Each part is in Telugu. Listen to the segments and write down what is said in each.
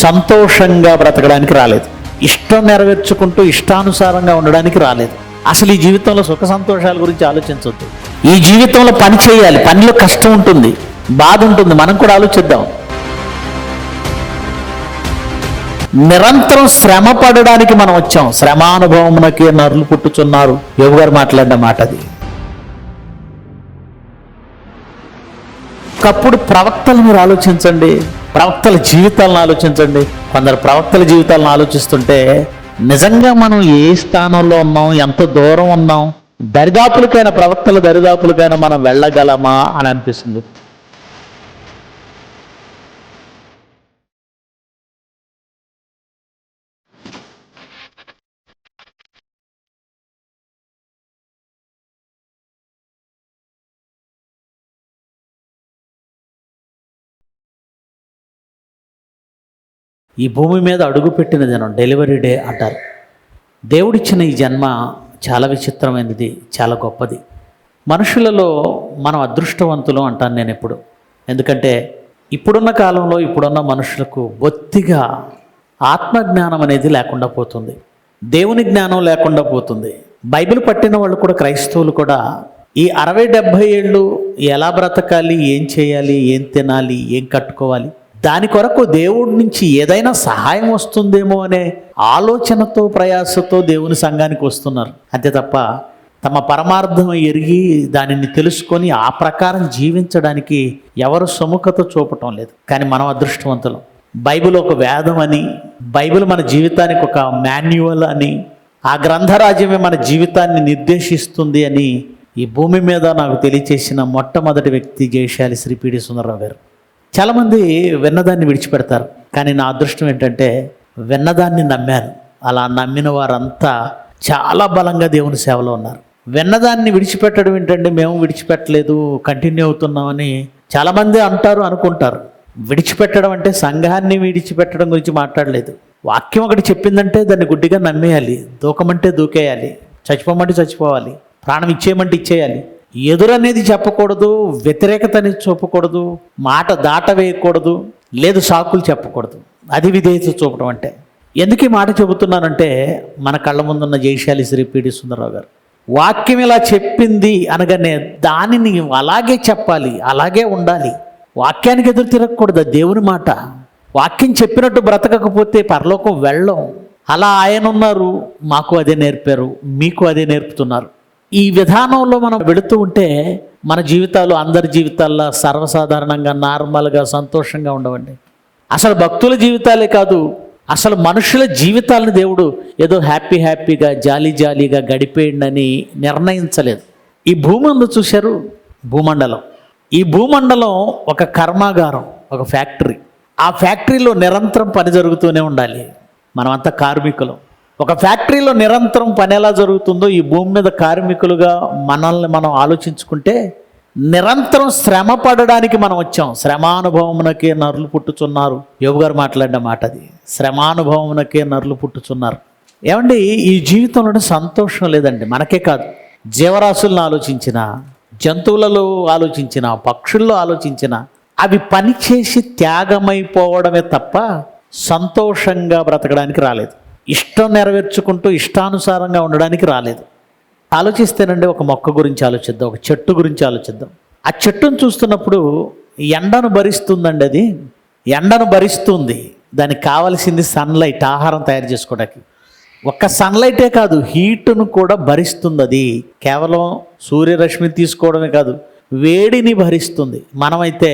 సంతోషంగా బ్రతకడానికి రాలేదు. ఇష్టం నెరవేర్చుకుంటూ ఇష్టానుసారంగా ఉండడానికి రాలేదు. అసలు ఈ జీవితంలో సుఖ సంతోషాల గురించి ఆలోచించవద్దు ఈ జీవితంలో పని చేయాలి. పనిలో కష్టం ఉంటుంది. బాధ ఉంటుంది. మనం కూడా ఆలోచిద్దాం. నిరంతరం శ్రమ పడడానికి మనం వచ్చాం. శ్రమానుభవమునకి నరులు పుట్టుచున్నారు. యోగు గారు మాట్లాడిన మాట అది. ఒకప్పుడు ప్రవక్తలు మీరు ఆలోచించండి. ప్రవక్తల జీవితాలను ఆలోచించండి. కొందరు ప్రవక్తల జీవితాలను ఆలోచిస్తుంటే నిజంగా మనం ఏ స్థానంలో ఉన్నాం? ఎంత దూరం ఉన్నాం? దరిదాపులకైనా ప్రవక్తల దరిదాపులకైనా మనం వెళ్ళగలమా? అని అనిపిస్తుంది. ఈ భూమి మీద అడుగుపెట్టిన జనం డెలివరీ డే అంటారు. దేవుడిచ్చిన ఈ జన్మ చాలా విచిత్రమైనది చాలా గొప్పది. మనుషులలో మనం అదృష్టవంతులు అంటాను నేను ఎప్పుడు. ఎందుకంటే ఇప్పుడున్న కాలంలో ఇప్పుడున్న మనుషులకు బొత్తిగా ఆత్మజ్ఞానం అనేది లేకుండా పోతుంది. దేవుని జ్ఞానం లేకుండా పోతుంది. బైబిల్ పట్టిన వాళ్ళు కూడా క్రైస్తవులు కూడా ఈ అరవై డెబ్భై ఏళ్ళు ఎలా బ్రతకాలి ఏం చేయాలి ఏం తినాలి ఏం కట్టుకోవాలి దాని కొరకు దేవుడి నుంచి ఏదైనా సహాయం వస్తుందేమో అనే ఆలోచనతో ప్రయాసతో దేవుని సంఘానికి వస్తున్నారు. అంతే తప్ప తమ పరమార్థం ఎరిగి దానిని తెలుసుకొని ఆ ప్రకారం జీవించడానికి ఎవరు సుముఖత చూపటం లేదు. కానీ మనం అదృష్టవంతులం. బైబిల్ ఒక వేదం అని బైబిల్ మన జీవితానికి ఒక మాన్యువల్ అని ఆ గ్రంథరాజ్యమే మన జీవితాన్ని నిర్దేశిస్తుంది అని ఈ భూమి మీద నాకు తెలియచేసిన మొట్టమొదటి వ్యక్తి జయశాలి శ్రీ పిడి సుందరరావు గారు. చాలామంది విన్నదాన్ని విడిచిపెడతారు. కానీ నా అదృష్టం ఏంటంటే విన్నదాన్ని నమ్మాను. అలా నమ్మిన వారంతా చాలా బలంగా దేవుని సేవలో ఉన్నారు. విన్నదాన్ని విడిచిపెట్టడం ఏంటంటే మేము విడిచిపెట్టలేదు కంటిన్యూ అవుతున్నామని చాలామంది అంటారు అనుకుంటారు. విడిచిపెట్టడం అంటే సంఘాన్ని విడిచిపెట్టడం గురించి మాట్లాడలేదు. వాక్యం ఒకటి చెప్పిందంటే దాన్ని గుడ్డిగా నమ్మేయాలి. దూకమంటే దూకేయాలి. చచ్చిపోమంటే చచ్చిపోవాలి. ప్రాణం ఇచ్చేయమంటే ఇచ్చేయాలి. ఎదురనేది చెప్పకూడదు వ్యతిరేకత అనేది చూపకూడదు మాట దాట వేయకూడదు లేదు సాకులు చెప్పకూడదు. అది విధేయత చూపడం అంటే. ఎందుకు ఈ మాట చెబుతున్నానంటే మన కళ్ళ ముందున్న జయశాలి శ్రీ పిడి సుందరరావు గారు. వాక్యం ఇలా చెప్పింది అనగానే దానిని అలాగే చెప్పాలి అలాగే ఉండాలి. వాక్యానికి ఎదురు తిరగకూడదు దేవుని మాట. వాక్యం చెప్పినట్టు బ్రతకకపోతే పరలోకం వెళ్ళం. అలా ఆయన ఉన్నారు మాకు అదే నేర్పారు మీకు అదే నేర్పుతున్నారు. ఈ విధానంలో మనం వెళుతూ ఉంటే మన జీవితాలు అందరి జీవితాల్లో సర్వసాధారణంగా నార్మల్గా సంతోషంగా ఉండవండి. అసలు భక్తుల జీవితాలే కాదు అసలు మనుషుల జీవితాలను దేవుడు ఏదో హ్యాపీ హ్యాపీగా జాలీ జాలీగా గడిపేయండి నిర్ణయించలేదు. ఈ భూమి చూశారు? భూమండలం. ఈ భూమండలం ఒక కర్మాగారం ఒక ఫ్యాక్టరీ. ఆ ఫ్యాక్టరీలో నిరంతరం పని జరుగుతూనే ఉండాలి. మనమంతా కార్మికులం. ఒక ఫ్యాక్టరీలో నిరంతరం పని ఎలా జరుగుతుందో ఈ భూమి మీద కార్మికులుగా మనల్ని మనం ఆలోచించుకుంటే నిరంతరం శ్రమ పడడానికి మనం వచ్చాం. శ్రమానుభవమునకే నరులు పుట్టుచున్నారు. యోగు గారు మాట్లాడిన మాట అది. శ్రమానుభవమునకే నరులు పుట్టుచున్నారు. ఏమండి ఈ జీవితంలో సంతోషం లేదండి. మనకే కాదు. జీవరాశులను ఆలోచించిన జంతువులలో ఆలోచించిన పక్షుల్లో ఆలోచించిన అవి పని చేసి త్యాగమైపోవడమే తప్ప సంతోషంగా బ్రతకడానికి రాలేదు. ఇష్టం నెరవేర్చుకుంటూ ఇష్టానుసారంగా ఉండడానికి రాలేదు. ఆలోచిస్తేనండి ఒక మొక్క గురించి ఆలోచిద్దాం ఒక చెట్టు గురించి ఆలోచిద్దాం. ఆ చెట్టును చూస్తున్నప్పుడు ఎండను భరిస్తుందండి అది. ఎండను భరిస్తుంది. దానికి కావలసింది సన్లైట్ ఆహారం తయారు చేసుకోవడానికి. ఒక్క సన్లైటే కాదు హీటును కూడా భరిస్తుంది అది. కేవలం సూర్యరశ్మి తీసుకోవడమే కాదు వేడిని భరిస్తుంది. మనమైతే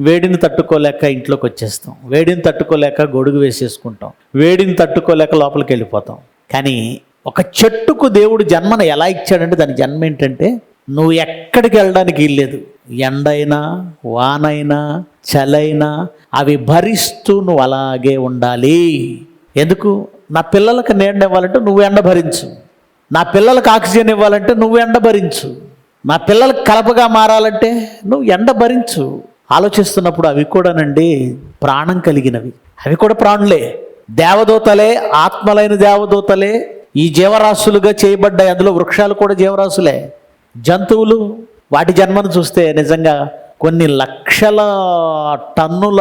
వేడిని తట్టుకోలేక ఇంట్లోకి వచ్చేస్తాం. వేడిని తట్టుకోలేక గొడుగు వేసేసుకుంటాం. వేడిని తట్టుకోలేక లోపలికి వెళ్ళిపోతాం. కానీ ఒక చెట్టుకు దేవుడు జన్మను ఎలా ఇచ్చాడంటే దాని జన్మ ఏంటంటే నువ్వు ఎక్కడికి వెళ్ళడానికి వీల్లేదు. ఎండైనా వానైనా చలైనా అవి భరిస్తూ నువ్వు అలాగే ఉండాలి. ఎందుకు? నా పిల్లలకు నీడ ఇవ్వాలంటే నువ్వు ఎండ భరించు. నా పిల్లలకు ఆక్సిజన్ ఇవ్వాలంటే నువ్వు ఎండ భరించు. నా పిల్లలకు కలపగా మారాలంటే నువ్వు ఎండ భరించు. ఆలోచిస్తున్నప్పుడు అవి కూడానండి ప్రాణం కలిగినవి. అవి కూడా ప్రాణులే. దేవదూతలే ఆత్మలైన దేవదూతలే ఈ జీవరాశులుగా చేయబడ్డాయి. అందులో వృక్షాలు కూడా జీవరాశులే. జంతువులు వాటి జన్మను చూస్తే నిజంగా కొన్ని లక్షల టన్నుల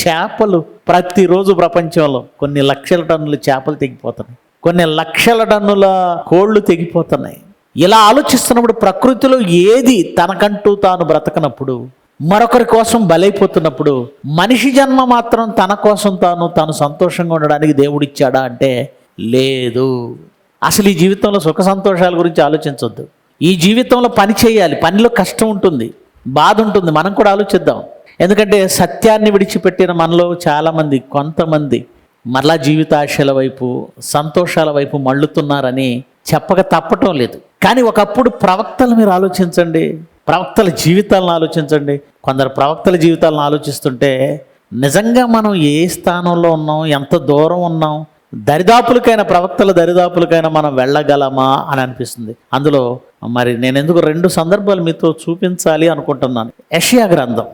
చేపలు ప్రతిరోజు ప్రపంచంలో కొన్ని లక్షల టన్నుల చేపలు తెగిపోతున్నాయి. కొన్ని లక్షల టన్నుల కోళ్ళు తెగిపోతున్నాయి. ఇలా ఆలోచిస్తున్నప్పుడు ప్రకృతిలో ఏది తనకంటూ తాను బ్రతకనప్పుడు మరొకరి కోసం బలైపోతున్నప్పుడు మనిషి జన్మ మాత్రం తన కోసం తాను తాను సంతోషంగా ఉండడానికి దేవుడిచ్చాడా అంటే లేదు. అసలు ఈ జీవితంలో సుఖ సంతోషాల గురించి ఆలోచించొద్దు. ఈ జీవితంలో పని చేయాలి పనిలో కష్టం ఉంటుంది బాధ ఉంటుంది మనం కూడా ఆలోచిద్దాం. ఎందుకంటే సత్యాన్ని విడిచిపెట్టిన మనలో చాలామంది కొంతమంది మరలా జీవితాశల వైపు సంతోషాల వైపు మళ్ళుతున్నారని చెప్పక తప్పటం లేదు. కానీ ఒకప్పుడు ప్రవక్తలు మీరు ఆలోచించండి. ప్రవక్తల జీవితాలను ఆలోచించండి. కొందరు ప్రవక్తల జీవితాలను ఆలోచిస్తుంటే నిజంగా మనం ఏ స్థానంలో ఉన్నాం? ఎంత దూరం ఉన్నాం? దరిదాపులకైన ప్రవక్తల దరిదాపులకైనా మనం వెళ్ళగలమా? అని అనిపిస్తుంది. అందులో మరి నేను ఎందుకు రెండు సందర్భాలు మీతో చూపించాలి అనుకుంటున్నాను. యషియా గ్రంథం.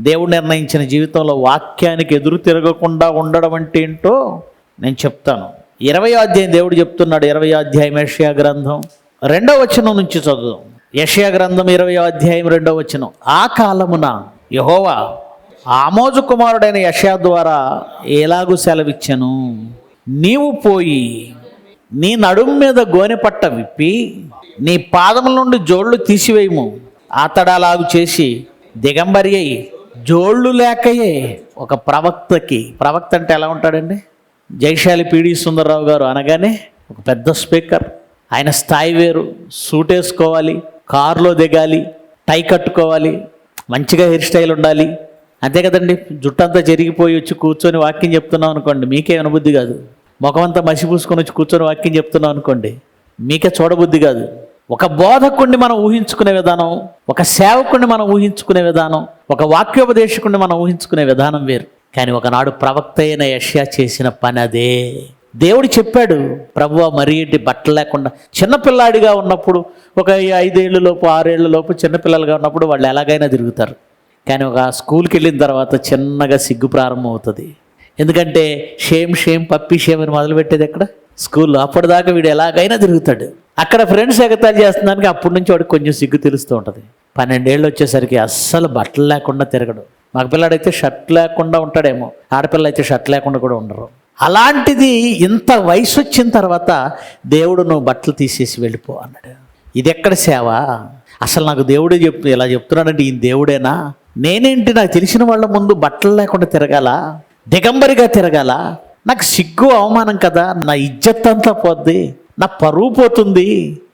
దేవుడు నిర్ణయించిన జీవితంలో వాక్యానికి ఎదురు తిరగకుండా ఉండడం అంటే ఏంటో నేను చెప్తాను. ఇరవై అధ్యాయం దేవుడు చెప్తున్నాడు. ఇరవై అధ్యాయం యషియా గ్రంథం. రెండవ వచనం నుంచి చదువుదాం. యషయా గ్రంథం ఇరవై అధ్యాయం రెండవ వచ్చిన ఆ కాలమున యహోవా ఆమోజు కుమారుడైన యషయా ద్వారా ఎలాగూ సెలవిచ్చాను? నీవు పోయి నీ నడుము మీద గోనె పట్ట విప్పి నీ పాదముల నుండి జోళ్ళు తీసివేయము. అతడలాగు చేసి దిగంబరి అయి జోళ్ళు లేకయే ఒక ప్రవక్తకి ప్రవక్త అంటే ఎలా ఉంటాడండి? జైశాలి పీడి సుందరరావు గారు అనగానే ఒక పెద్ద స్పీకర్. ఆయన స్థాయి వేరు సూట్ వేసుకోవాలి. కారులో దిగాలి టై కట్టుకోవాలి మంచిగా హెయిర్ స్టైల్ ఉండాలి. అంతే కదండి జుట్టంతా జరిగిపోయి వచ్చి కూర్చొని వాక్యం చెప్తున్నాం అనుకోండి మీకే అనుబుద్ధి కాదు. ముఖమంతా మసి పూసుకొని వచ్చి కూర్చొని వాక్యం చెప్తున్నాం అనుకోండి మీకే చూడబుద్ధి కాదు. ఒక బోధకుడిని మనం ఊహించుకునే విధానం ఒక సేవకుడిని మనం ఊహించుకునే విధానం ఒక వాక్యోపదేశకుణ్ణి మనం ఊహించుకునే విధానం వేరు. కానీ ఒకనాడు ప్రవక్త అయిన యష్యా చేసిన పని అదే. దేవుడు చెప్పాడు ప్రభువ మరి ఏంటి బట్టలు లేకుండా? చిన్నపిల్లాడిగా ఉన్నప్పుడు ఒక ఐదేళ్ళ లోపు ఆరేళ్ళ లోపు చిన్నపిల్లలుగా ఉన్నప్పుడు వాళ్ళు ఎలాగైనా తిరుగుతారు. కానీ ఒక స్కూల్కి వెళ్ళిన తర్వాత చిన్నగా సిగ్గు ప్రారంభం అవుతుంది. ఎందుకంటే షేమ్ షేమ్ పప్పి షేమ్ అని మొదలుపెట్టేది ఎక్కడ? స్కూల్లో. అప్పటిదాకా వీడు ఎలాగైనా తిరుగుతాడు. అక్కడ ఫ్రెండ్స్ ఎగతాలు చేస్తున్నానికి అప్పటి నుంచి వాడికి కొంచెం సిగ్గు తెలుస్తూ ఉంటుంది. పన్నెండేళ్ళు వచ్చేసరికి అస్సలు బట్టలు లేకుండా తిరగడు. మగపిల్లాడైతే షర్ట్ లేకుండా ఉంటాడేమో. ఆడపిల్ల అయితే షర్ట్ లేకుండా కూడా ఉండరు. అలాంటిది ఇంత వయసు వచ్చిన తర్వాత దేవుడు నువ్వు బట్టలు తీసేసి వెళ్ళిపో అన్నాడు. ఇది ఎక్కడ సేవ? అసలు నాకు దేవుడే చెప్తు ఇలా చెప్తున్నాడంటే ఈయన దేవుడేనా? నేనేంటి నాకు తెలిసిన వాళ్ళ ముందు బట్టలు లేకుండా తిరగాల? దిగంబరిగా తిరగాల? నాకు సిగ్గు అవమానం కదా నా ఇజ్జత్ అంతా పోద్ది నా పరువు పోతుంది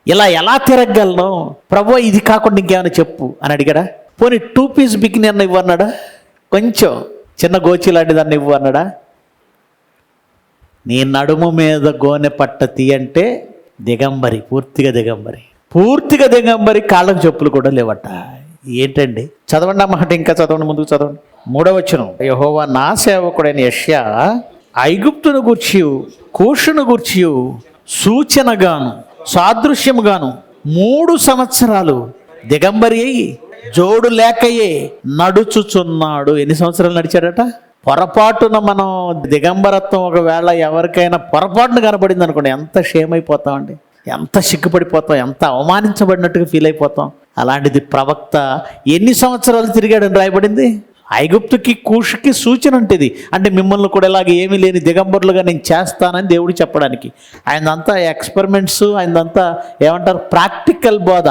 ఇలా ఎలా తిరగలను? ప్రభు ఇది కాకుండా ఇంకేమైనా చెప్పు అని అడిగాడా. పోనీ టూ పీస్ బికిని అన్న ఇవ్వన్నాడా? కొంచెం చిన్న గోచి లాంటి దాన్ని ఇవ్వన్నాడా? నీ నడుము మీద గోనె పట్ట తీయంటే దిగంబరి పూర్తిగా దిగంబరి. పూర్తిగా దిగంబరి కాళ్ళకు చెప్పులు కూడా లేవట. ఏంటండి? చదవండి అన్నమాట ఇంకా చదవండి ముందుకు చదవండి. మూడవచనం యహోవా నా సేవకుడైన యష్యా ఐగుప్తును గుర్చి కూషును గుర్చి సూచనగాను సాదృశ్యముగాను మూడు సంవత్సరాలు దిగంబరి అయి జోడు లేకయే నడుచుచున్నాడు. ఎన్ని సంవత్సరాలు నడిచాడట పొరపాటున మనం దిగంబరత్వం ఒకవేళ ఎవరికైనా పొరపాటున కనబడింది అనుకోండి ఎంత షేమ్ అయిపోతామండి ఎంత సిగ్గుపడిపోతాం ఎంత అవమానించబడినట్టుగా ఫీల్ అయిపోతాం. అలాంటిది ప్రవక్త ఎన్ని సంవత్సరాలు తిరిగాడని రాయబడింది? ఐగుప్తుకి కూషుకి సూచన ఉంటుంది అంటే మిమ్మల్ని కూడా ఇలాగ ఏమీ లేని దిగంబరులుగా నేను చేస్తానని దేవుడు చెప్పడానికి. ఆయనంతా ఎక్స్పెరిమెంట్స్ ఆయనంతా ఏమంటారు ప్రాక్టికల్ బోధ.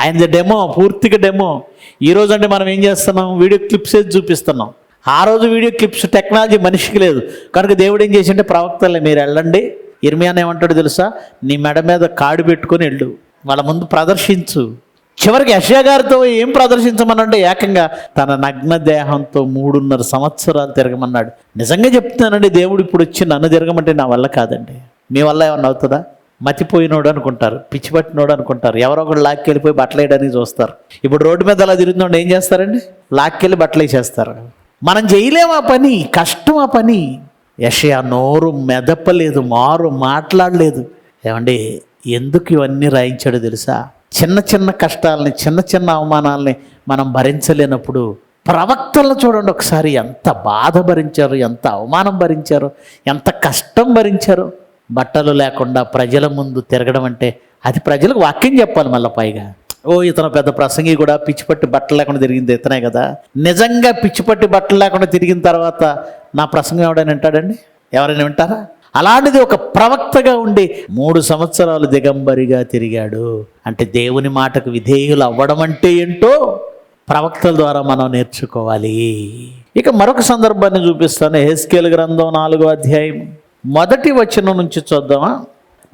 ఆయనది డెమో పూర్తిగా డెమో ఈ రోజు అంటే మనం ఏం చేస్తున్నాం? వీడియో క్లిప్స్ చూపిస్తున్నాం. ఆ రోజు వీడియో క్లిప్స్ టెక్నాలజీ మనిషికి లేదు. కనుక దేవుడు ఏం చేసింటే ప్రవక్తలే మీరు వెళ్ళండి. ఇర్మియాన్ ఏమంటాడు తెలుసా? నీ మెడ మీద కాడు పెట్టుకొని వెళ్ళు. వాళ్ళ ముందు ప్రదర్శించు. చివరికి యశా గారితో ఏం ప్రదర్శించమనంటే ఏకంగా తన నగ్న దేహంతో మూడున్నర సంవత్సరాలు తిరగమన్నాడు. నిజంగా చెప్తున్నానండి దేవుడు ఇప్పుడు వచ్చి నన్ను తిరగమంటే నా వల్ల కాదండి. మీ వల్ల ఏమన్నా అవుతుందా? మతిపోయినోడు అనుకుంటారు పిచ్చి పట్టినోడు అనుకుంటారు. ఎవరో ఒకరు లాక్కెళ్ళిపోయి బట్టలు వేయడానికి చూస్తారు. ఇప్పుడు రోడ్డు మీద అలా తిరుగుతుండే ఏం చేస్తారండి? లాక్కెళ్ళి బట్టలు వేసేస్తారు. మనం చేయలేము ఆ పని కష్టం ఆ పని. యషయా నోరు మెదపలేదు మారు మాట్లాడలేదు. ఏమండి ఎందుకు ఇవన్నీ రాయించాడో తెలుసా? చిన్న చిన్న కష్టాలని చిన్న చిన్న అవమానాలని మనం భరించలేనప్పుడు ప్రవక్తలను చూడండి ఒకసారి ఎంత బాధ భరించారు ఎంత అవమానం భరించారు ఎంత కష్టం భరించారు. బట్టలు లేకుండా ప్రజల ముందు తిరగడం అంటే అది ప్రజలకు వాక్యం చెప్పాలి మళ్ళీ పైగా. ఓ ఇతను పెద్ద ప్రసంగి కూడా పిచ్చిపట్టి బట్టలు లేకుండా తిరిగింది ఇతనే కదా. నిజంగా పిచ్చిపట్టి బట్టలు లేకుండా తిరిగిన తర్వాత నా ప్రసంగం ఎవడైనా వింటాడండి? ఎవరైనా వింటారా? అలాంటిది ఒక ప్రవక్తగా ఉండి మూడు సంవత్సరాలు దిగంబరిగా తిరిగాడు. అంటే దేవుని మాటకు విధేయులు అవ్వడం అంటే ఏంటో ప్రవక్తల ద్వారా మనం నేర్చుకోవాలి. ఇక మరొక సందర్భాన్ని చూపిస్తాను. హెస్కేల్ గ్రంథం నాలుగో అధ్యాయం. మొదటి వచనం నుంచి చూద్దామా?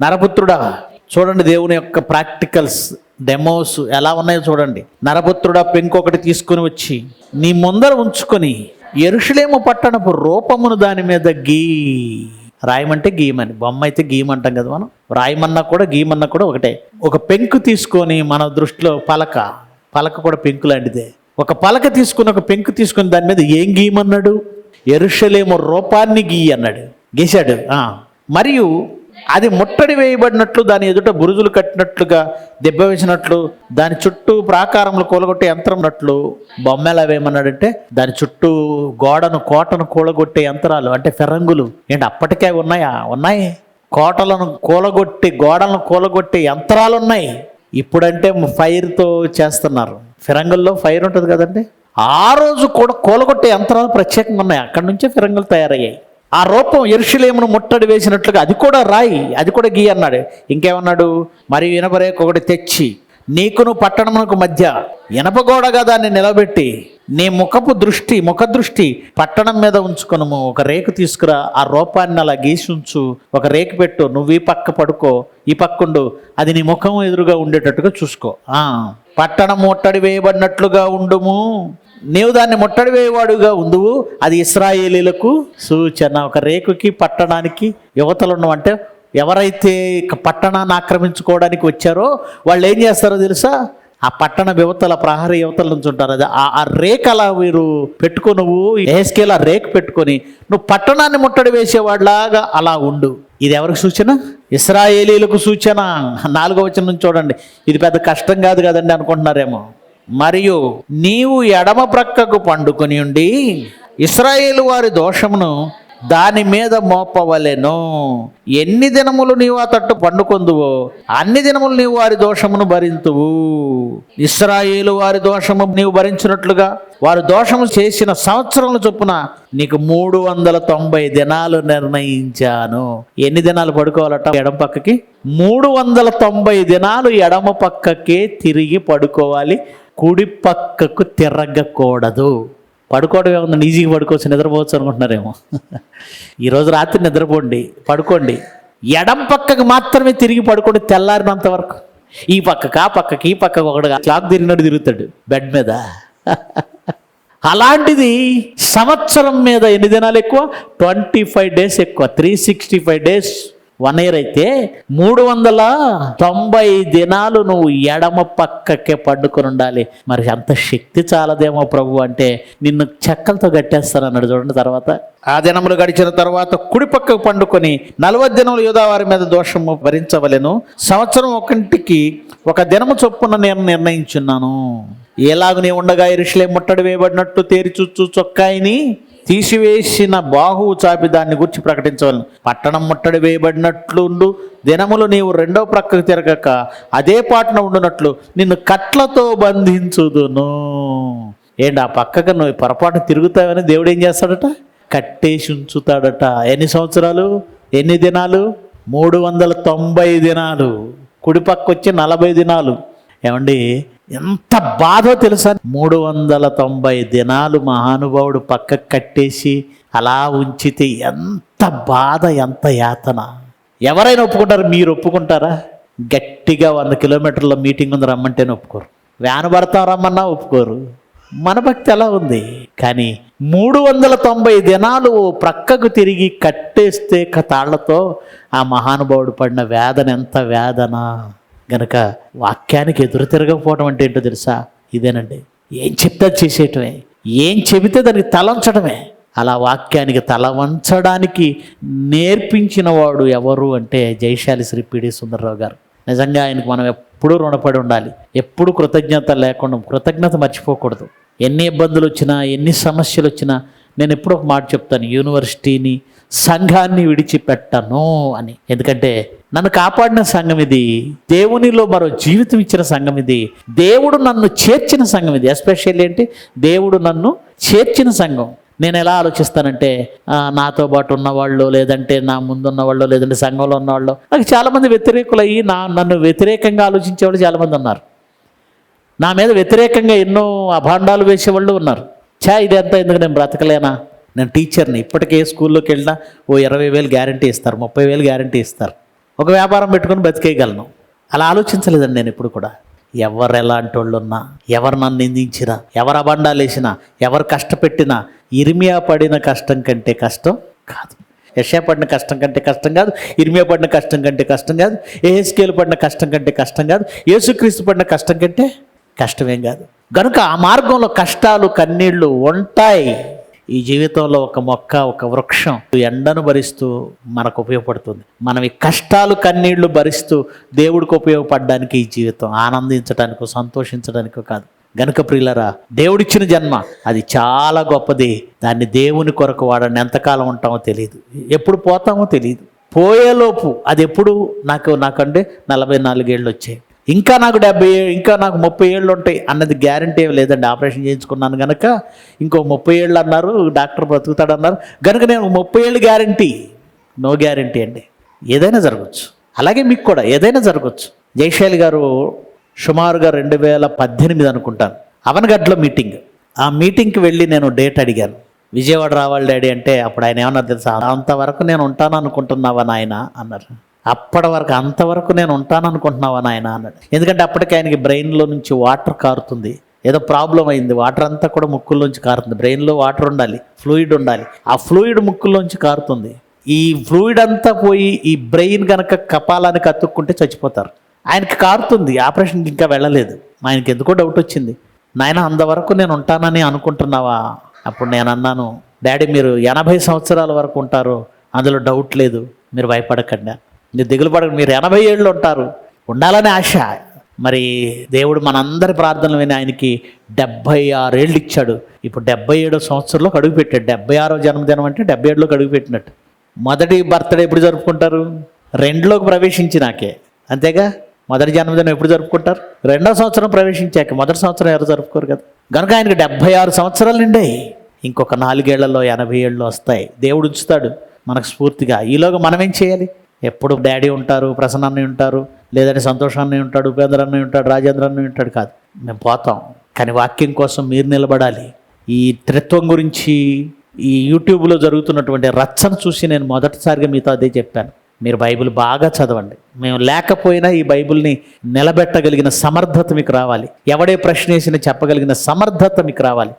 నరపుత్రుడా చూడండి దేవుని యొక్క ప్రాక్టికల్స్. డెమోస్ ఎలా ఉన్నాయో చూడండి. నరపుత్రుడా పెంకొకటి తీసుకుని వచ్చి నీ ముందర ఉంచుకొని ఎరుషులేము పట్టణపు రూపమును దాని మీద గీ. రాయమంటే గీయమని. బొమ్మ అయితే గీయమంటాం కదా మనం. రాయమన్నా కూడా గీయమన్నా కూడా ఒకటే. ఒక పెంకు తీసుకొని మన దృష్టిలో పలక. పలక కూడా పెంకు లాంటిదే. ఒక పలక తీసుకుని ఒక పెంకు తీసుకుని దాని మీద ఏం గీయమన్నాడు? ఎరుషలేము రూపాన్ని గీయి అన్నాడు గీశాడు మరియు అది ముట్టడి వేయబడినట్లు దాని ఎదుట బురుజులు కట్టినట్లుగా దెబ్బ వేసినట్లు దాని చుట్టూ ప్రాకారములు కూలగొట్టే యంత్రం ఉన్నట్లు బొమ్మెలా వేయమన్నాడంటే దాని చుట్టూ గోడను కోటను కూలగొట్టే యంత్రాలు అంటే ఫెరంగులు ఏంటి అప్పటికే ఉన్నాయా? ఉన్నాయి. కోటలను కూలగొట్టి గోడలను కూలగొట్టే యంత్రాలు ఉన్నాయి. ఇప్పుడంటే ఫైర్తో చేస్తున్నారు. ఫిరంగుల్లో ఫైర్ ఉంటుంది కదండి. ఆ రోజు కూడా కూలగొట్టే యంత్రాలు ప్రత్యేకంగా ఉన్నాయి. అక్కడి నుంచే ఫిరంగులు తయారయ్యాయి. ఆ రూపం ఎరుషులేమును ముట్టడి వేసినట్లుగా అది కూడా రాయి అది కూడా గీ అన్నాడు. ఇంకేమన్నాడు? మరి ఇనపరేక ఒకటి తెచ్చి నీకును పట్టణమునకు మధ్య ఇనపగోడగా దాన్ని నిలబెట్టి నీ ముఖపు దృష్టి ముఖ దృష్టి పట్టణం మీద ఉంచుకొనుము. ఒక రేకు తీసుకురా ఆ రూపాన్ని అలా గీసి ఉంచు. ఒక రేకు పెట్టు నువ్వు ఈ పక్క పడుకో ఈ పక్కుండు. అది నీ ముఖం ఎదురుగా ఉండేటట్టుగా చూసుకో. పట్టణం ముట్టడి వేయబడినట్లుగా ఉండుము. నీవు దాన్ని ముట్టడి వేయవాడుగా ఉందువు. అది ఇస్రాయేలీలకు సూచన. ఒక రేకుకి పట్టణానికి యువతలు ఉండమంటే ఎవరైతే పట్టణాన్ని ఆక్రమించుకోవడానికి వచ్చారో వాళ్ళు ఏం చేస్తారో తెలుసా? ఆ పట్టణ యువతల ప్రహరీ యువతల నుంచి ఉంటారు. అది ఆ- ఆ రేక్ అలా మీరు పెట్టుకో నువ్వు ఏస్కేల్ రేక్ పెట్టుకొని నువ్వు పట్టణాన్ని ముట్టడి వేసేవాడిలాగా అలా ఉండు. ఇది ఎవరికి సూచన? ఇస్రాయేలీలకు సూచన. నాలుగో వచనం నుంచి చూడండి. ఇది పెద్ద కష్టం కాదు కదండి అనుకుంటున్నారేమో. మరియు నీవు ఎడమ ప్రక్కకు పండుకొని ఉండి ఇస్రాయేలు వారి దోషమును దాని మీద మోపవలెను. ఎన్ని దినములు నీవు ఆ తట్టు పండుకొందువో అన్ని దినములు నీవు వారి దోషమును భరింతువు. ఇస్రాయేలు వారి దోషము నీవు భరించినట్లుగా వారు దోషము చేసిన సంవత్సరముల చొప్పున నీకు మూడు వందల తొంభై దినాలు నిర్ణయించాను. ఎన్ని దినాలు పడుకోవాలట ఎడమ పక్కకి? మూడు వందల తొంభై దినాలు ఎడమ పక్కకే తిరిగి పడుకోవాలి. కుడి పక్కకు తిరగకూడదు. పడుకోవడం ఏముందండి ఈజీగా పడుకోవచ్చు నిద్రపోవచ్చు అనుకుంటున్నారేమో. ఈరోజు రాత్రి నిద్రపోండి పడుకోండి. ఎడం పక్కకు మాత్రమే తిరిగి పడుకోండి తెల్లారినంత వరకు. ఈ పక్కకు ఆ పక్కకి ఈ పక్కకు ఒకడు క్లాక్ తిరిగినట్టు తిరుగుతాడు బెడ్ మీద. అలాంటిది సంవత్సరం మీద ఎన్ని దినాలు ఎక్కువ? ట్వంటీ ఫైవ్ డేస్ ఎక్కువ. Three sixty five days one year అయితే మూడు వందల తొంభై దినాలు నువ్వు ఎడమ పక్కకే పండుకొని ఉండాలి. మరి అంత శక్తి చాలదేమో ప్రభు అంటే నిన్ను చెక్కలతో కట్టేస్తాను అన్నాడు చూడండి తర్వాత. ఆ దినములు గడిచిన తర్వాత కుడి పక్కకు పండుకొని నలభై దినములు యూదావారి మీద దోషము భరించవలేను. సంవత్సరం ఒకటికి ఒక దినము చొప్పున నేను నిర్ణయించున్నాను. ఎలాగ నీ ఉండగా ఇరుషులే ముట్టడి వేయబడినట్టు తేరిచుచ్చు చొక్కాయిని తీసివేసిన బాహువు చాపి దాన్ని గురించి ప్రకటించవలను. పట్టణం ముట్టడి వేయబడినట్లుండు. దినములు నీవు రెండో ప్రక్కకు తిరగక అదే పాటన ఉండునట్లు నిన్ను కట్లతో బంధించుదును. ఏంటి ఆ పక్కకు నువ్వు పొరపాటు తిరుగుతావని దేవుడు ఏం చేస్తాడట? కట్టేసి ఉంచుతాడట ఎన్ని సంవత్సరాలు? ఎన్ని దినాలు? మూడు వందల తొంభై దినాలు. కుడిపక్క వచ్చి నలభై దినాలు. ఏమండి? ఎంత బాధో తెలుసా? మూడు వందల తొంభై దినాలు మహానుభావుడు పక్కకు కట్టేసి అలా ఉంచితే ఎంత బాధ ఎంత యాతన. ఎవరైనా ఒప్పుకుంటారు? మీరు ఒప్పుకుంటారా? గట్టిగా వంద కిలోమీటర్ల మీటింగ్ ఉంది రమ్మంటేనే ఒప్పుకోరు. వ్యాన్ పడతాం రమ్మన్నా ఒప్పుకోరు. మన భక్తి ఎలా ఉంది. కానీ మూడు వందల తొంభై దినాలు ఓ ప్రక్కకు తిరిగి కట్టేస్తే క- తాళ్ళతో ఆ మహానుభావుడు పడిన వేదన ఎంత వేదన. గనక వాక్యానికి ఎదురు తిరగకపోవడం అంటే ఏంటో తెలుసా? ఇదేనండి. ఏం చెప్తే అది చేసేయటమే. ఏం చెబితే దానికి తలంచడమే అలా వాక్యానికి తల వంచడానికి నేర్పించిన వాడు ఎవరు అంటే జైశాలి శ్రీ పిడి సుందరరావు గారు. నిజంగా ఆయనకు మనం ఎప్పుడూ రుణపడి ఉండాలి. ఎప్పుడు కృతజ్ఞత లేకుండా కృతజ్ఞత మర్చిపోకూడదు. ఎన్ని ఇబ్బందులు వచ్చినా ఎన్ని సమస్యలు వచ్చినా నేను ఎప్పుడూ ఒక మాట చెప్తాను. యూనివర్సిటీని సంఘాన్ని విడిచిపెట్టను అని. ఎందుకంటే నన్ను కాపాడిన సంఘం ఇది దేవునిలో మరో జీవితం ఇచ్చిన సంఘం ఇది దేవుడు నన్ను చేర్చిన సంఘం ఇది. ఎస్పెషల్లీ ఏంటి? దేవుడు నన్ను చేర్చిన సంఘం. నేను ఎలా ఆలోచిస్తానంటే నాతో పాటు ఉన్నవాళ్ళు లేదంటే నా ముందున్న వాళ్ళు లేదంటే సంఘంలో ఉన్నవాళ్ళు. నాకు చాలామంది వ్యతిరేకులయ్యి నా నన్ను వ్యతిరేకంగా ఆలోచించే వాళ్ళు చాలామంది ఉన్నారు. నా మీద వ్యతిరేకంగా ఎన్నో అభాండాలు వేసేవాళ్ళు ఉన్నారు. చా ఇదంతా ఎందుకు నేను బ్రతకలేనా? నేను టీచర్ని ఇప్పటికే స్కూల్లోకి వెళ్ళినా ఓ ఇరవై వేలు గ్యారంటీ ఇస్తారు ముప్పై వేలు గ్యారంటీ ఇస్తారు. ఒక వ్యాపారం పెట్టుకొని బతికేయగలను. అలా ఆలోచించలేదండి నేను ఇప్పుడు కూడా. ఎవరు ఎలాంటి వాళ్ళు ఉన్నా ఎవరు నన్ను నిందించినా ఎవరు అబండాలు వేసినా ఎవరు కష్టపెట్టినా ఇరిమియా పడిన కష్టం కంటే కష్టం కాదు. యషయా పడిన కష్టం కంటే కష్టం కాదు ఇర్మియా పడిన కష్టం కంటే కష్టం కాదు ఏహెస్కేలు పడిన కష్టం కంటే కష్టం కాదు యేసుక్రీస్తు పడిన కష్టం కంటే కష్టమేం కాదు. కనుక ఆ మార్గంలో కష్టాలు కన్నీళ్ళు ఉంటాయి. ఈ జీవితంలో ఒక మొక్క ఒక వృక్షం ఎండను భరిస్తూ మనకు ఉపయోగపడుతుంది. మనం ఈ కష్టాలు కన్నీళ్ళు భరిస్తూ దేవుడికి ఉపయోగపడడానికి ఈ జీవితం ఆనందించడానికో సంతోషించడానికో కాదు. గనుక ప్రియులరా దేవుడిచ్చిన జన్మ అది చాలా గొప్పది. దాన్ని దేవుని కొరకు వాడని ఎంతకాలం ఉంటామో తెలియదు ఎప్పుడు పోతామో తెలియదు పోయేలోపు అది ఎప్పుడు నాకు నాకంటే నలభై నాలుగేళ్ళు వచ్చాయి. ఇంకా నాకు డెబ్బై ఏ- ఇంకా నాకు ముప్పై ఏళ్ళు ఉంటాయి అన్నది గ్యారంటీ ఏం లేదండి. ఆపరేషన్ చేయించుకున్నాను కనుక ఇంకో ముప్పై ఏళ్ళు అన్నారు డాక్టర్ బ్రతుకుతాడు అన్నారు కనుక నేను ముప్పై ఏళ్ళు గ్యారంటీ నో గ్యారంటీ అండి. ఏదైనా జరగచ్చు. అలాగే మీకు కూడా ఏదైనా జరగచ్చు. జయశైలి గారు సుమారుగా రెండు వేల పద్దెనిమిది అనుకుంటాను. అవనగడ్లో మీటింగ్. ఆ మీటింగ్కి వెళ్ళి నేను డేట్ అడిగాను. విజయవాడ రావాలి డాడీ అంటే అప్పుడు ఆయన ఏమన్నారు తెలుసా? అంతవరకు నేను ఉంటాను అనుకుంటున్నావా నాయన? అన్నారు. అప్పటి వరకు అంతవరకు నేను ఉంటాను అనుకుంటున్నావా నాయన అన్నాడు. ఎందుకంటే అప్పటికి ఆయనకి బ్రెయిన్లో నుంచి వాటర్ కారుతుంది. ఏదో ప్రాబ్లం అయింది. వాటర్ అంతా కూడా ముక్కుల్లోంచి కారుతుంది. బ్రెయిన్లో వాటర్ ఉండాలి. ఫ్లూయిడ్ ఉండాలి. ఆ ఫ్లూయిడ్ ముక్కుల్లోంచి కారుతుంది. ఈ ఫ్లూయిడ్ అంతా పోయి ఈ బ్రెయిన్ కనుక కపాలానికి అతుక్కుంటే చచ్చిపోతారు. ఆయనకి కారుతుంది. ఆపరేషన్కి ఇంకా వెళ్ళలేదు. ఆయనకి ఎందుకో డౌట్ వచ్చింది. నాయన అంతవరకు నేను ఉంటానని అనుకుంటున్నావా? అప్పుడు నేను అన్నాను డాడీ మీరు ఎనభై సంవత్సరాల వరకు ఉంటారు. అందులో డౌట్ లేదు. మీరు భయపడకండి మీరు దిగులు పడకండి. మీరు ఎనభై ఏళ్ళు ఉంటారు. ఉండాలని ఆశ. మరి దేవుడు మనందరి ప్రార్థనలు విని ఆయనకి డెబ్బై ఆరేళ్ళు ఇచ్చాడు. ఇప్పుడు డెబ్బై ఏడో సంవత్సరంలో అడుగు పెట్టాడు. డెబ్బై ఆరో జన్మదినం అంటే డెబ్బై ఏడులోకి అడుగు పెట్టినట్టు. మొదటి బర్త్డే ఎప్పుడు జరుపుకుంటారు? రెండులోకి ప్రవేశించినాకే. అంతేగా? మొదటి జన్మదినం ఎప్పుడు జరుపుకుంటారు? రెండో సంవత్సరం ప్రవేశించాక మొదటి సంవత్సరం ఎవరు జరుపుకోరు కదా? కనుక ఆయనకి డెబ్బై ఆరు సంవత్సరాలు నిండాయి ఇంకొక నాలుగేళ్ళలో ఎనభై ఏళ్ళు వస్తాయి. దేవుడు ఉంచుతాడు. మనకు స్ఫూర్తిగా. ఈలోగా మనం ఏం చేయాలి? ఎప్పుడు డాడీ ఉంటారు ప్రసన్న ఉంటారు లేదంటే సంతోషాన్ని ఉంటాడు ఉపేంద్ర అన్నయ్య ఉంటాడు రాజేంద్ర అన్నయ్య ఉంటాడు కాదు. మేము పోతాం. కానీ వాక్యం కోసం మీరు నిలబడాలి. ఈ త్రిత్వం గురించి ఈ యూట్యూబ్లో జరుగుతున్నటువంటి రచ్చను చూసి నేను మొదటిసారిగా మీతో అదే చెప్పాను. మీరు బైబిల్ బాగా చదవండి. మేము లేకపోయినా ఈ బైబిల్ని నిలబెట్టగలిగిన సమర్థత మీకు రావాలి. ఎవడే ప్రశ్న వేసినా చెప్పగలిగిన సమర్థత మీకు రావాలి.